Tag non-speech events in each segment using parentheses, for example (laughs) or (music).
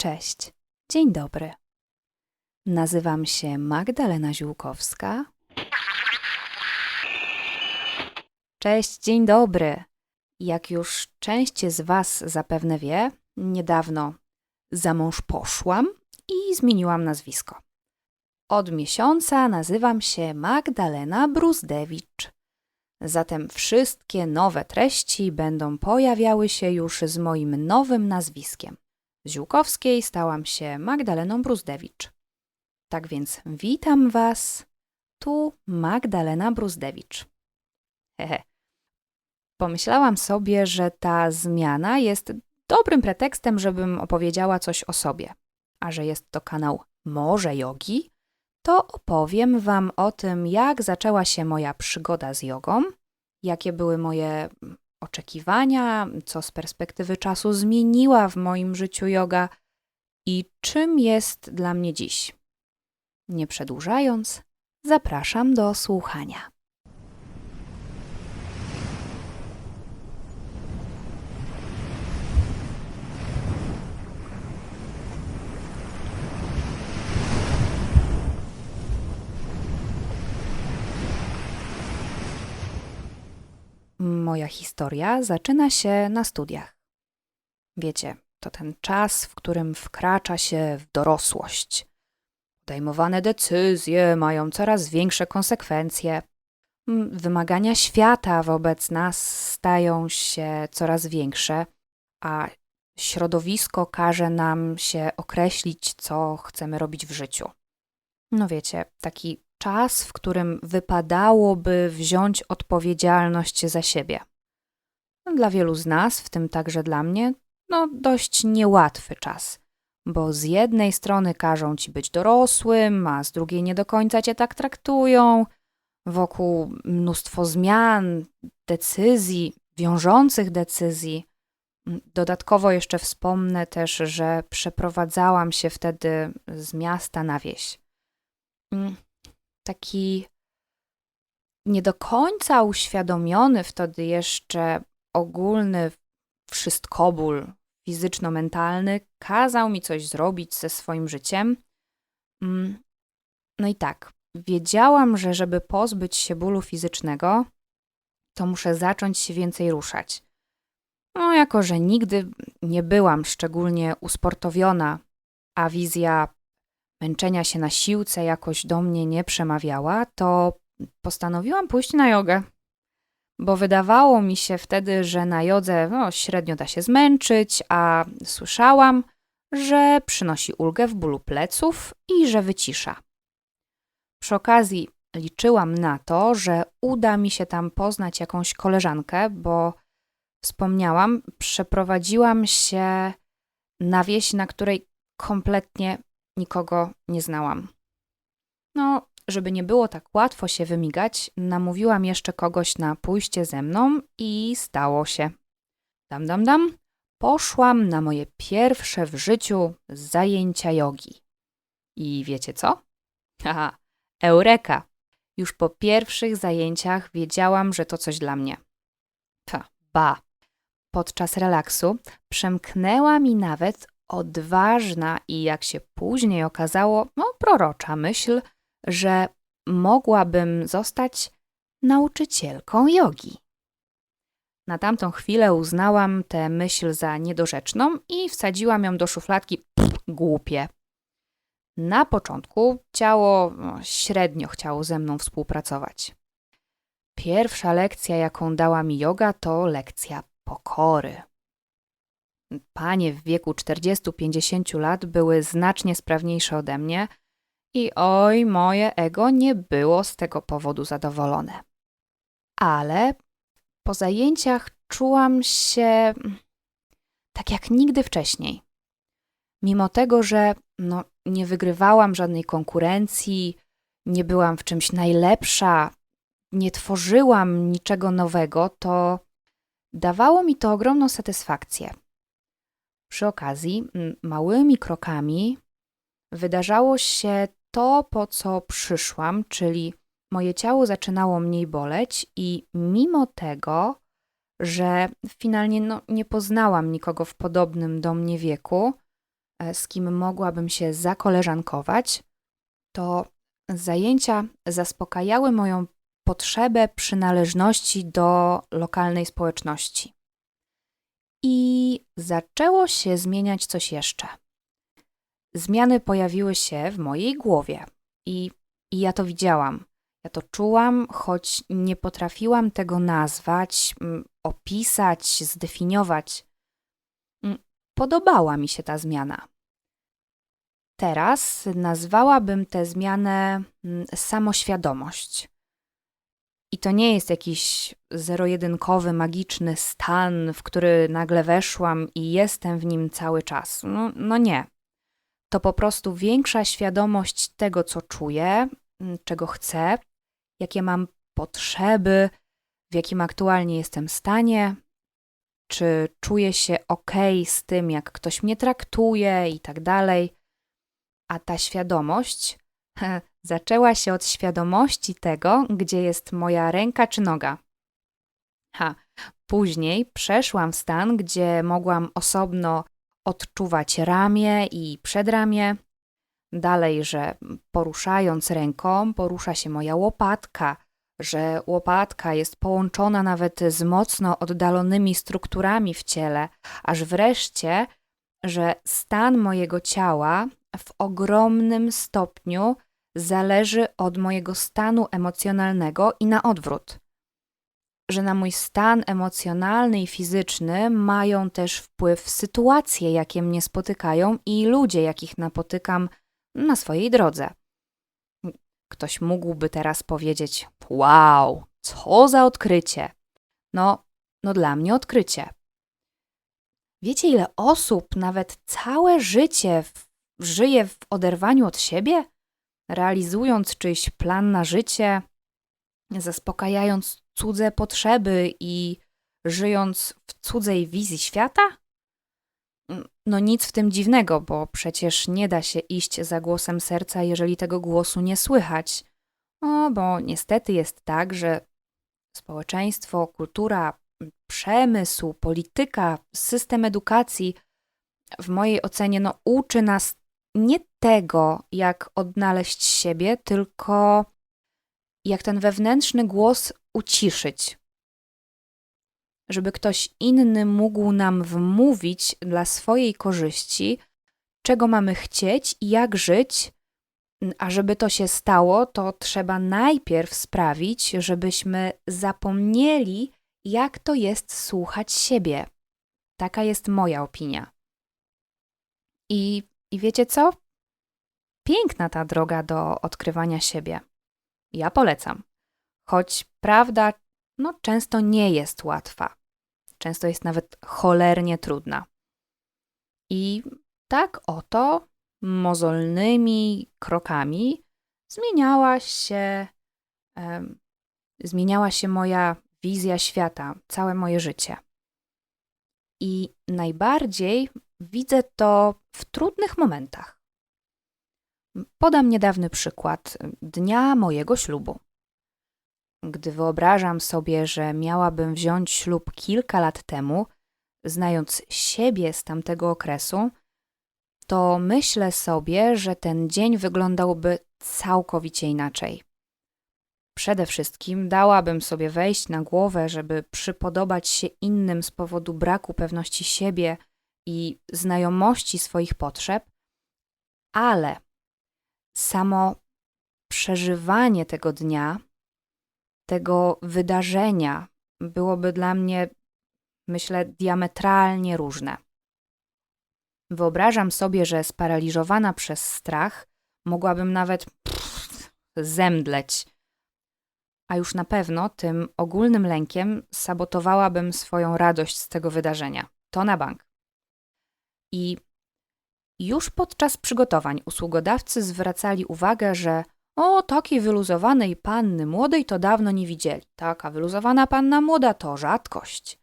Cześć, dzień dobry. Nazywam się Magdalena Ziółkowska. Cześć, dzień dobry. Jak już część z Was zapewne wie, niedawno za mąż poszłam i zmieniłam nazwisko. Od miesiąca nazywam się Magdalena Bruzdewicz. Zatem wszystkie nowe treści będą pojawiały się już z moim nowym nazwiskiem. Ziółkowskiej stałam się Magdaleną Bruzdewicz. Tak więc witam Was. Tu Magdalena Bruzdewicz. Hehe. Pomyślałam sobie, że ta zmiana jest dobrym pretekstem, żebym opowiedziała coś o sobie. A że jest to kanał Morze Jogi, to opowiem Wam o tym, jak zaczęła się moja przygoda z jogą, jakie były moje oczekiwania, co z perspektywy czasu zmieniła w moim życiu yoga i czym jest dla mnie dziś. Nie przedłużając, zapraszam do słuchania. Moja historia zaczyna się na studiach. Wiecie, to ten czas, w którym wkracza się w dorosłość. Podejmowane decyzje mają coraz większe konsekwencje. Mm, Wymagania świata wobec nas stają się coraz większe, a środowisko każe nam się określić, co chcemy robić w życiu. No wiecie, taki czas, w którym wypadałoby wziąć odpowiedzialność za siebie. No, Dla wielu z nas, w tym także dla mnie, no dość niełatwy czas, bo z jednej strony każą ci być dorosłym, a z drugiej nie do końca cię tak traktują. Wokół mnóstwo zmian, decyzji, wiążących decyzji. Dodatkowo jeszcze wspomnę też, że przeprowadzałam się wtedy z miasta na wieś. Taki nie do końca uświadomiony wtedy jeszcze ogólny wszystkoból fizyczno-mentalny kazał mi coś zrobić ze swoim życiem. Mm, No i tak, wiedziałam, że żeby pozbyć się bólu fizycznego, to muszę zacząć się więcej ruszać. No, jako że nigdy nie byłam szczególnie usportowiona, a wizja męczenia się na siłce jakoś do mnie nie przemawiała, to postanowiłam pójść na jogę. Bo wydawało mi się wtedy, że na jodze no, średnio da się zmęczyć, a słyszałam, że przynosi ulgę w bólu pleców i że wycisza. Przy okazji liczyłam na to, że uda mi się tam poznać jakąś koleżankę, bo wspomniałam, przeprowadziłam się na wieś, na której kompletnie nikogo nie znałam. No, żeby nie było tak łatwo się wymigać, namówiłam jeszcze kogoś na pójście ze mną i stało się. Dam, dam, dam. Poszłam na moje pierwsze w życiu zajęcia jogi. I wiecie co? Haha, eureka! Już po pierwszych zajęciach wiedziałam, że to coś dla mnie. Ta, ba. Podczas relaksu przemknęła mi nawet odważna i jak się później okazało, no prorocza myśl, że mogłabym zostać nauczycielką jogi. Na tamtą chwilę uznałam tę myśl za niedorzeczną i wsadziłam ją do szufladki pff, głupie. Na początku ciało no, średnio chciało ze mną współpracować. Pierwsza lekcja, jaką dała mi yoga, to lekcja pokory. Panie w wieku 40-50 lat były znacznie sprawniejsze ode mnie i oj, moje ego nie było z tego powodu zadowolone. Ale po zajęciach czułam się mm, tak jak nigdy wcześniej. Mimo tego, że no, nie wygrywałam żadnej konkurencji, nie byłam w czymś najlepsza, nie tworzyłam niczego nowego, to dawało mi to ogromną satysfakcję. Przy okazji, małymi krokami wydarzało się to, po co przyszłam, czyli moje ciało zaczynało mniej boleć, i mimo tego, że finalnie no, nie poznałam nikogo w podobnym do mnie wieku, e, z kim mogłabym się zakoleżankować, to zajęcia zaspokajały moją potrzebę przynależności do lokalnej społeczności. I zaczęło się zmieniać coś jeszcze. Zmiany pojawiły się w mojej głowie i, i ja to widziałam. Ja to czułam, choć nie potrafiłam tego nazwać, mm, opisać, zdefiniować. Mm, Podobała mi się ta zmiana. Teraz nazwałabym tę zmianę mm, samoświadomość. I to nie jest jakiś zero-jedynkowy, magiczny stan, w który nagle weszłam i jestem w nim cały czas. No, no nie. To po prostu większa świadomość tego, co czuję, mm, czego chcę, jakie mam potrzeby, w jakim aktualnie jestem stanie, czy czuję się ok z tym, jak ktoś mnie traktuje i tak dalej. A ta świadomość (laughs) zaczęła się od świadomości tego, gdzie jest moja ręka czy noga. Ha, później przeszłam w stan, gdzie mogłam osobno odczuwać ramię i przedramię. Dalej, że poruszając ręką porusza się moja łopatka, że łopatka jest połączona nawet z mocno oddalonymi strukturami w ciele, aż wreszcie, że stan mojego ciała w ogromnym stopniu zależy od mojego stanu emocjonalnego i na odwrót. Że na mój stan emocjonalny i fizyczny mają też wpływ sytuacje, jakie mnie spotykają i ludzie, jakich napotykam na swojej drodze. Ktoś mógłby teraz powiedzieć: Wow, co za odkrycie! No, no dla mnie odkrycie. Wiecie, ile osób nawet całe życie w, żyje w oderwaniu od siebie, realizując czyjś plan na życie, zaspokajając cudze potrzeby i żyjąc w cudzej wizji świata? No nic w tym dziwnego, bo przecież nie da się iść za głosem serca, jeżeli tego głosu nie słychać. O, bo niestety jest tak, że społeczeństwo, kultura, przemysł, polityka, system edukacji w mojej ocenie no, uczy nas nie tego, jak odnaleźć siebie, tylko jak ten wewnętrzny głos uciszyć. Żeby ktoś inny mógł nam wmówić dla swojej korzyści, czego mamy chcieć i jak żyć, a żeby to się stało, to trzeba najpierw sprawić, żebyśmy zapomnieli, jak to jest słuchać siebie. Taka jest moja opinia. I, i wiecie co? Piękna ta droga do odkrywania siebie. Ja polecam. Choć prawda, no, często nie jest łatwa. Często jest nawet cholernie trudna. I tak oto mozolnymi krokami zmieniała się, zmieniała się moja wizja świata, całe moje życie. I najbardziej widzę to w trudnych momentach. Podam niedawny przykład dnia mojego ślubu. Gdy wyobrażam sobie, że miałabym wziąć ślub kilka lat temu, znając siebie z tamtego okresu, to myślę sobie, że ten dzień wyglądałby całkowicie inaczej. Przede wszystkim dałabym sobie wejść na głowę, żeby przypodobać się innym z powodu braku pewności siebie i znajomości swoich potrzeb, ale samo przeżywanie tego dnia, tego wydarzenia byłoby dla mnie, myślę, diametralnie różne. Wyobrażam sobie, że sparaliżowana przez strach mogłabym nawet pff, zemdleć. A już na pewno tym ogólnym lękiem sabotowałabym swoją radość z tego wydarzenia. To na bank. I już podczas przygotowań usługodawcy zwracali uwagę, że o, takiej wyluzowanej panny młodej to dawno nie widzieli. Taka wyluzowana panna młoda to rzadkość.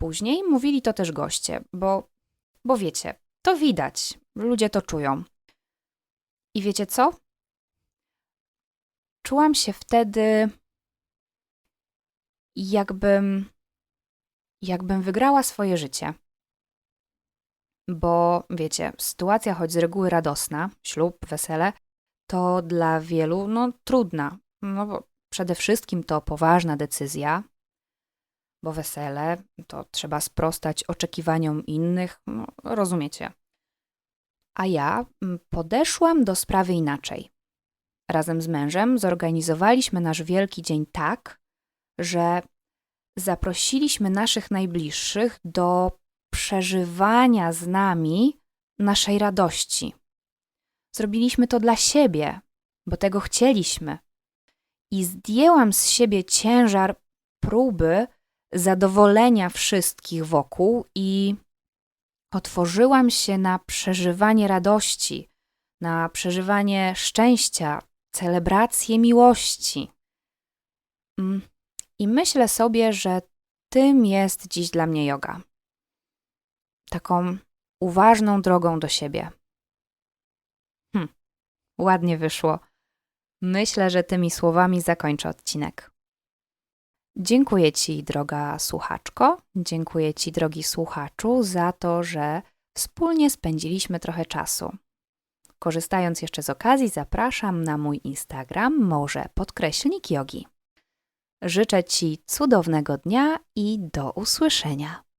Później mówili to też goście, bo bo wiecie, to widać, ludzie to czują. I wiecie co? Czułam się wtedy, jakbym, jakbym wygrała swoje życie. Bo wiecie, sytuacja choć z reguły radosna, ślub, wesele, to dla wielu no trudna. No bo przede wszystkim to poważna decyzja, bo wesele to trzeba sprostać oczekiwaniom innych, no, rozumiecie. A ja mm, podeszłam do sprawy inaczej. Razem z mężem zorganizowaliśmy nasz wielki dzień tak, że zaprosiliśmy naszych najbliższych do przeżywania z nami naszej radości. Zrobiliśmy to dla siebie, bo tego chcieliśmy. I zdjęłam z siebie ciężar próby zadowolenia wszystkich wokół i otworzyłam się na przeżywanie radości, na przeżywanie szczęścia, celebrację miłości. Mm, I myślę sobie, że tym jest dziś dla mnie yoga. Taką uważną drogą do siebie. Hm, ładnie wyszło. Myślę, że tymi słowami zakończę odcinek. Dziękuję Ci, droga słuchaczko, dziękuję Ci, drogi słuchaczu, za to, że wspólnie spędziliśmy trochę czasu. Korzystając jeszcze z okazji, zapraszam na mój Instagram, może podkreślnik jogi. Życzę Ci cudownego dnia i do usłyszenia.